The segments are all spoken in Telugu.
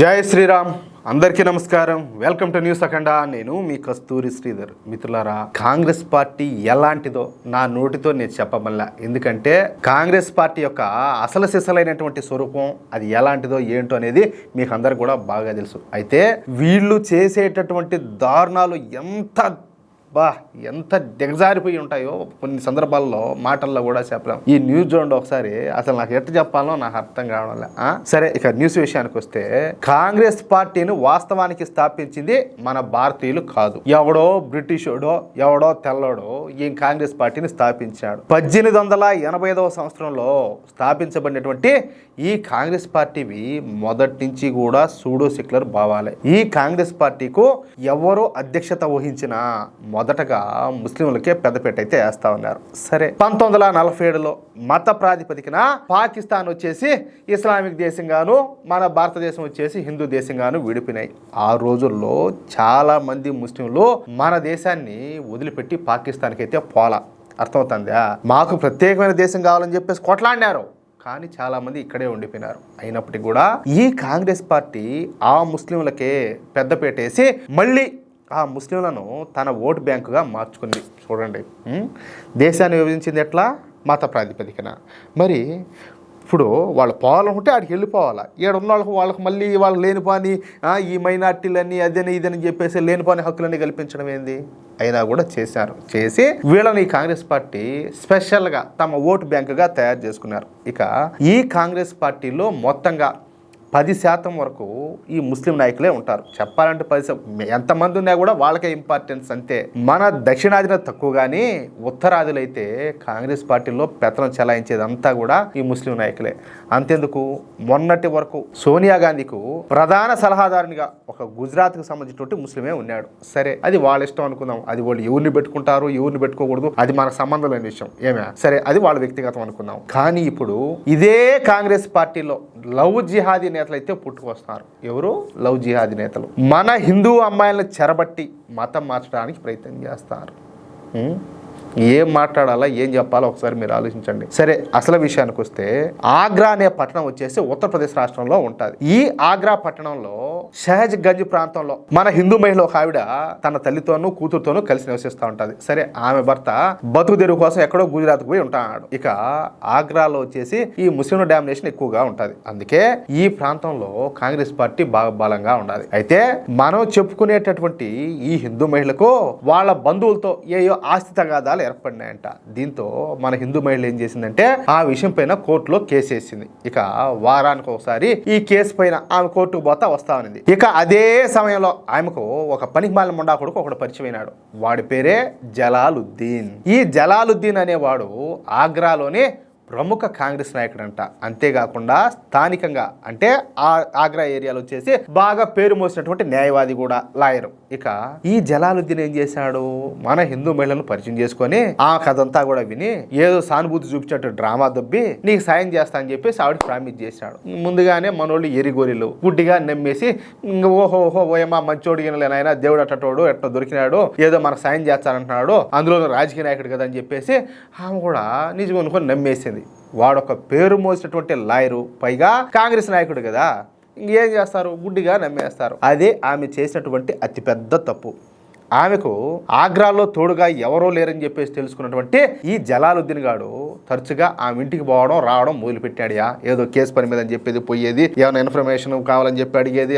జై శ్రీరామ్. అందరికీ నమస్కారం. వెల్కమ్ టు న్యూస్ అఖండ నేను మీ కస్తూరి శ్రీధర్. మిత్రులారా కాంగ్రెస్ పార్టీ ఎలాంటిదో నా నోటితో నేను చెప్పమల్లా. ఎందుకంటే కాంగ్రెస్ పార్టీ యొక్క అసలు సిసలైనటువంటి స్వరూపం అది ఎలాంటిదో ఏంటో అనేది మీకు అందరికి కూడా బాగా తెలుసు. అయితే వీళ్ళు చేసేటటువంటి దారుణాలు ఎంత బా ఎంత దిగజారిపోయి ఉంటాయో కొన్ని సందర్భాల్లో మాటల్లో కూడా చెప్పలేం. ఈ న్యూస్ చూడండి ఒకసారి. అసలు నాకు ఎట్లా చెప్పాలో నాకు అర్థం కావడం లే. సరే ఇక న్యూస్ విషయానికి వస్తే కాంగ్రెస్ పార్టీని వాస్తవానికి స్థాపించింది మన భారతీయులు కాదు. ఎవడో బ్రిటిషోడో ఎవడో తెల్లోడో ఈ కాంగ్రెస్ పార్టీని స్థాపించాడు. పద్దెనిమిది వందల ఎనభై ఐదవ సంవత్సరంలో స్థాపించబడినటువంటి ఈ కాంగ్రెస్ పార్టీవి మొదటి నుంచి కూడా సూడో సెక్యులర్ భావాలే. ఈ కాంగ్రెస్ పార్టీకు ఎవరో అధ్యక్షత వహించినా మొదటగా ముస్లింలకే పెద్దపేట అయితే వేస్తా ఉన్నారు. సరే పంతొమ్మిది వందల నలభై ఏడులో మత ప్రాతిపదికన పాకిస్తాన్ వచ్చేసి ఇస్లామిక్ దేశంగాను మన భారతదేశం వచ్చేసి హిందూ దేశంగాను విడిపోయినాయి. ఆ రోజుల్లో చాలా మంది ముస్లింలు మన దేశాన్ని వదిలిపెట్టి పాకిస్తాన్కి అయితే పోలా. అర్థమవుతుందా? మాకు ప్రత్యేకమైన దేశం కావాలని చెప్పేసి కొట్లాడినారు. కానీ చాలా మంది ఇక్కడే ఉండిపోయినారు. అయినప్పటికీ కూడా ఈ కాంగ్రెస్ పార్టీ ఆ ముస్లింలకే పెద్దపేటేసి మళ్ళీ ఆ ముస్లింలను తన ఓటు బ్యాంకుగా మార్చుకుంది. చూడండి. దేశాన్ని విభజించింది ఎట్లా? మత ప్రాతిపదికన. మరి ఇప్పుడు వాళ్ళు పోవాలనుకుంటే ఆడికి వెళ్ళిపోవాలా? ఈడ ఉన్న వాళ్ళకి వాళ్ళకి మళ్ళీ వాళ్ళు లేనిపోని ఈ మైనార్టీలని అదని ఇదని చెప్పేసి లేనిపోని హక్కులన్నీ కల్పించడం ఏంది? అయినా కూడా చేశారు. చేసి వీళ్ళని ఈ కాంగ్రెస్ పార్టీ స్పెషల్గా తమ ఓటు బ్యాంకుగా తయారు చేసుకున్నారు. ఇక ఈ కాంగ్రెస్ పార్టీలో మొత్తంగా పది శాతం వరకు ఈ ముస్లిం నాయకులే ఉంటారు. చెప్పాలంటే పది శాతం. ఎంతమంది ఉన్నా కూడా వాళ్ళకే ఇంపార్టెన్స్ అంతే. మన దక్షిణాదిన తక్కువ కానీ ఉత్తరాదిలో అయితే కాంగ్రెస్ పార్టీలో పెత్తనం చెలాయించేదంతా కూడా ఈ ముస్లిం నాయకులే. అంతెందుకు? మొన్నటి వరకు సోనియా గాంధీకు ప్రధాన సలహాదారునిగా ఒక గుజరాత్కు సంబంధించినటువంటి ముస్లిమే ఉన్నాడు. సరే అది వాళ్ళ ఇష్టం అనుకుందాం. అది వాళ్ళు ఎవరిని పెట్టుకుంటారు ఎవరిని పెట్టుకోకూడదు అది మనకు సంబంధం లేని విషయం. ఏమే సరే అది వాళ్ళ వ్యక్తిగతం అనుకుందాం. కానీ ఇప్పుడు ఇదే కాంగ్రెస్ పార్టీలో లవ్ జిహాదీ నేతలు అయితే పుట్టుకొస్తున్నారు. ఎవరు? లవ్ జిహాదీ నేతలు. మన హిందూ అమ్మాయిలను చెరబట్టి మతం మార్చడానికి ప్రయత్నం చేస్తారు. ఏం మాట్లాడాలా? ఏం చెప్పాలో? ఒకసారి మీరు ఆలోచించండి. సరే అసలు విషయానికి వస్తే ఆగ్రా అనే పట్టణం వచ్చేసి ఉత్తరప్రదేశ్ రాష్ట్రంలో ఉంటుంది. ఈ ఆగ్రా పట్టణంలో షహజ్ గంజ్ ప్రాంతంలో మన హిందూ మహిళ ఒక ఆవిడ తన తల్లితోనూ కూతురుతోనూ కలిసి నివసిస్తూ ఉంటుంది. సరే ఆమె భర్త బతుకు తెరువు కోసం ఎక్కడో గుజరాత్ పోయి ఉంటాడు. ఇక ఆగ్రాలో వచ్చేసి ఈ ముస్లిం డామినేషన్ ఎక్కువగా ఉంటుంది. అందుకే ఈ ప్రాంతంలో కాంగ్రెస్ పార్టీ బాగా బలంగా ఉండాలి. అయితే మనం చెప్పుకునేటటువంటి ఈ హిందూ మహిళకు వాళ్ళ బంధువులతో ఏయో ఆస్తి తగాదాలు ఏర్పడినాయంట. దీంతో మన హిందూ మహిళ ఏం చేసిందంటే ఆ విషయం పైన కోర్టులో కేసు వేసింది. ఇక వారానికి ఒకసారి ఈ కేసు పైన ఆమె కోర్టుకు పోతా వస్తామని ఉన్నది ఇక అదే సమయంలో ఆమెకు ఒక పనికి మాలిన ముండా కొడుకు ఒకడు పరిచయమైనాడు. వాడి పేరే జలాలుద్దీన్. ఈ జలాలుద్దీన్ అనేవాడు ఆగ్రాలోనే ప్రముఖ కాంగ్రెస్ నాయకుడంట. అంతేకాకుండా స్థానికంగా అంటే ఆ ఆగ్రా ఏరియాలో వచ్చేసి బాగా పేరు మోసినటువంటి న్యాయవాది కూడా లాయరు. ఇక ఈ జలాలుద్దీన్ ఏం చేశాడు? మన హిందూ మహిళలను పరిచయం చేసుకొని ఆ కథంతా కూడా విని ఏదో సానుభూతి చూపించినట్టు డ్రామా దొబ్బి నీకు సాయం చేస్తా అని చెప్పేసి ఆవిడ ప్రామిస్ చేశాడు. ముందుగానే మనోళ్ళు ఎరిగోరిలు గుడ్డిగా నమ్మేసి ఇంక ఓహో ఓహో ఓయమ్మా మంచోడు గినలేనాయన దేవుడు అట్టటోడు ఎట్ట దొరికినాడు ఏదో మనకు సాయం చేస్తానంటున్నాడు అందులో రాజకీయ నాయకుడు కదా అని చెప్పేసి ఆమె కూడా నిజం అనుకొని నమ్మేసింది. వాడొక పేరు మోసినటువంటి లాయరు పైగా కాంగ్రెస్ నాయకుడు కదా. ఇంకేం చేస్తారు? గుడ్డిగా నమ్మేస్తారు. అదే ఆమె చేసినటువంటి అతిపెద్ద తప్పు. ఆమెకు ఆగ్రాలో తోడుగా ఎవరో లేరని చెప్పేసి తెలుసుకున్నటువంటి ఈ జలాలుద్దీన్ గాడు తరచుగా ఆమె ఇంటికి పోవడం రావడం మొదలుపెట్టాడుయా. ఏదో కేసు పని మీద అని చెప్పేది పోయేది ఏమైనా ఇన్ఫర్మేషన్ కావాలని చెప్పి అడిగేది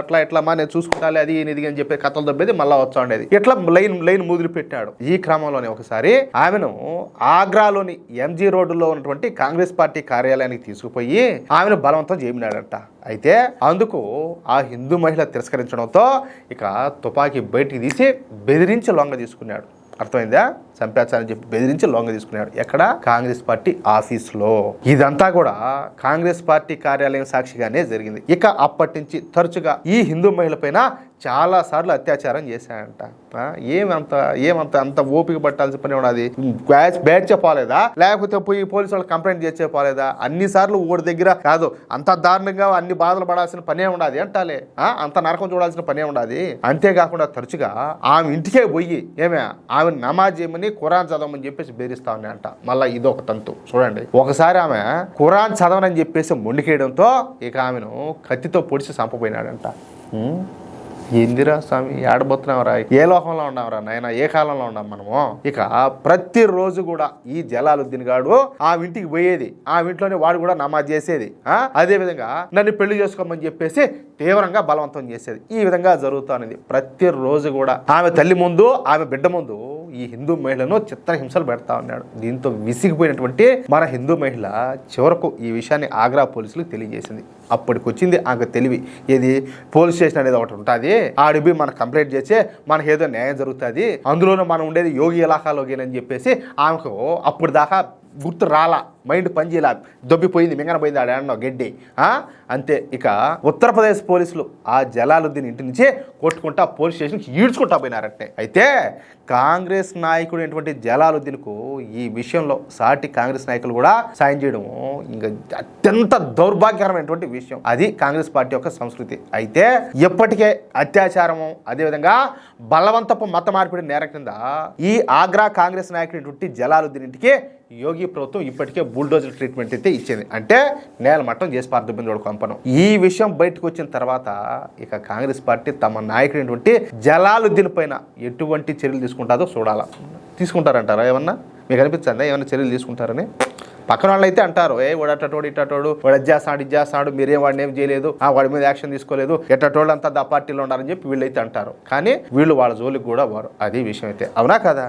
అట్లా ఇట్లా మా నేను చూసుకుంటాలి అది ఇది అని చెప్పి కథలు దబ్బేది మళ్ళీ వచ్చా ఉండేది. ఇట్లా లైన్ లైన్ మొదలు పెట్టాడు ఈ క్రమంలోనే ఒకసారి ఆమెను ఆగ్రాలోని ఎంజీ రోడ్డులో ఉన్నటువంటి కాంగ్రెస్ పార్టీ కార్యాలయానికి తీసుకుపోయి ఆమెను బలవంతం చేయమినాడంట అయితే అందుకు ఆ హిందూ మహిళ తిరస్కరించడంతో ఇక తుపాకీ బయటికి తీసి బెదిరించి లొంగ తీసుకున్నాడు. అర్థమైందా? చంపేస్తానని చెప్పి బెదిరించి లొంగ తీసుకున్నాడు. ఎక్కడ? కాంగ్రెస్ పార్టీ ఆఫీస్లో. ఇదంతా కూడా కాంగ్రెస్ పార్టీ కార్యాలయం సాక్షిగానే జరిగింది. ఇక అప్పటి నుంచి తరచుగా ఈ హిందూ మహిళ చాలాసార్లు చాలా సార్లు అత్యాచారం చేశాడంట ఏమంత ఏమంత అంత ఓపిక పట్టాల్సిన పని ఉన్నది బ్యాచ్ బ్యాచ్ చెప్పాలేదా లేకపోతే పోయి పోలీసు వాళ్ళు కంప్లైంట్ చేసి చెప్పాలేదా అన్ని సార్లు ఓడి దగ్గర కాదు అంత దారుణంగా అన్ని బాధలు పడాల్సిన పనే ఉండదు అంటాలే అంత నరకం చూడాల్సిన పనే ఉండదు. అంతేకాకుండా తరచుగా ఆమె ఇంటికే పోయి ఏమే ఆమె నమాజ్ చేయమని ఖురాన్ చదవమని చెప్పేసి బెదిరిస్తా ఉన్నాయంట. మళ్ళీ ఇదొక తంతు. చూడండి. ఒకసారి ఆమె ఖురాన్ చదవనని చెప్పేసి మొండికేయడంతో ఇక ఆమెను కత్తితో పొడిచి చంపపోయినాడంట ఏందిరా స్వామి? ఏడబోతున్నావురా? ఏ లోకంలో ఉన్నావురా నాయన? ఏ కాలంలో ఉన్నాం మనము? ఇక ప్రతిరోజు కూడా ఈ జలాలుద్దీన్ గాడు ఆ ఇంటికి పోయేది. ఆ ఇంట్లోనే వాడు కూడా నమాజ్ చేసేది. అదే విధంగా నన్ను పెళ్ళి చేసుకోమని చెప్పేసి తీవ్రంగా బలవంతం చేసేది. ఈ విధంగా జరుగుతున్నది ప్రతిరోజు కూడా ఆమె తల్లి ముందు ఆమె బిడ్డ ముందు ఈ హిందూ మహిళను చిత్రహింసలు పెడతా ఉన్నాడు. దీంతో విసిగిపోయినటువంటి మన హిందూ మహిళ చివరకు ఈ విషయాన్ని ఆగ్రా పోలీసులకు తెలియజేసింది. అప్పటికి వచ్చింది ఆమె తెలివి. ఏది? పోలీస్ స్టేషన్ అనేది ఒకటి ఉంటుంది. ఆడిపోయి మనం కంప్లైంట్ చేస్తే మనకి ఏదో న్యాయం జరుగుతుంది. అందులోనూ మనం ఉండేది యోగి ఇలాకాలోకి అని చెప్పేసి ఆమెకు అప్పుడు దాకా గుర్తు రాలా. మైండ్ పనిచేయలా. దొబ్బిపోయింది మింగనపోయింది ఆడాడో గడ్డి. అంతే. ఇక ఉత్తరప్రదేశ్ పోలీసులు ఆ జలాలుద్దీన్ ఇంటి నుంచే కొట్టుకుంటా పోలీస్ స్టేషన్కి ఈడ్చుకుంటా పోయినారంటే అయితే కాంగ్రెస్ నాయకుడు అయినటువంటి జలాలుద్దీన్కు ఈ విషయంలో సాటి కాంగ్రెస్ నాయకులు కూడా సాయం చేయడం ఇంకా అత్యంత దౌర్భాగ్యకరమైనటువంటి విషయం. అది కాంగ్రెస్ పార్టీ యొక్క సంస్కృతి. అయితే ఇప్పటికే అత్యాచారము అదేవిధంగా బలవంతపు మత మార్పిడి నేర కింద ఈ ఆగ్రా కాంగ్రెస్ నాయకుడు జలాలుద్దీన్ ఇంటికి యోగి ప్రభుత్వం ఇప్పటికే బుల్డోజర్ ట్రీట్మెంట్ అయితే ఇచ్చింది. అంటే నేల మట్టం చేసి పార్థించోడు కంపనం ఈ విషయం బయటకు వచ్చిన తర్వాత ఇక కాంగ్రెస్ పార్టీ తమ నాయకుడైనటువంటి జలాలుద్దీన్ పైన ఎటువంటి చర్యలు తీసుకుంటారో చూడాలా. తీసుకుంటారంటారా ఏమన్నా? మీకు అనిపించండి ఏమైనా చర్యలు తీసుకుంటారని? పక్కన వాళ్ళు అయితే అంటారు ఏ వాడు అట్టటోడు ఇట్టటోడు వాడు అది చేస్తాడు ఇది చేస్తాడు మీరేం వాడిని ఏం చేయలేదు ఆ వాడి మీద యాక్షన్ తీసుకోలేదు ఎట్టటోళ్ళు అంతా దా పార్టీలో ఉన్నారని చెప్పి వీళ్ళైతే అంటారు. కానీ వీళ్ళు వాళ్ళ జోలికి కూడా వారు. అది విషయం అయితే. అవునా కదా?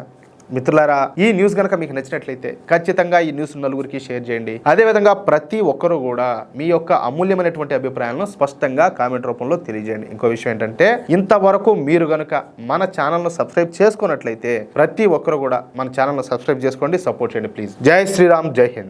మిత్రులారా ఈ న్యూస్ కనుక మీకు నచ్చినట్లయితే ఖచ్చితంగా ఈ న్యూస్ నలుగురికి షేర్ చేయండి. అదేవిధంగా ప్రతి ఒక్కరూ కూడా మీ యొక్క అమూల్యమైనటువంటి అభిప్రాయాలను స్పష్టంగా కామెంట్ రూపంలో తెలియజేయండి. ఇంకో విషయం ఏంటంటే ఇంతవరకు మీరు కనుక మన ఛానల్ను సబ్స్క్రైబ్ చేసుకున్నట్లయితే ప్రతి ఒక్కరు కూడా మన ఛానల్ను సబ్స్క్రైబ్ చేసుకోండి సపోర్ట్ చేయండి ప్లీజ్ జై శ్రీరామ్ జై హింద్.